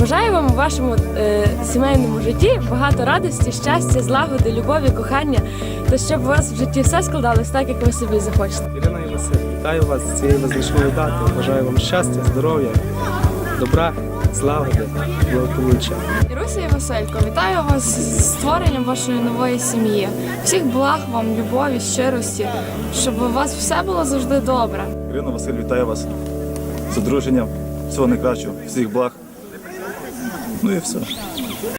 Бажаю вам у вашому е, сімейному житті багато радості, щастя, злагоди, любові, кохання, та щоб у вас в житті все складалось так, як ви собі захочете. Ірина і Василь, вітаю вас з цією визначною датою. Бажаю вам щастя, здоров'я, добра, злагоди, благополуччя. Іруся і Василько, вітаю вас з створенням вашої нової сім'ї. Всіх благ вам, любові, щирості, щоб у вас все було завжди добре. Ірина Василь, вітаю вас з одруженням. Всього найкращого, всіх благ. Ну і все.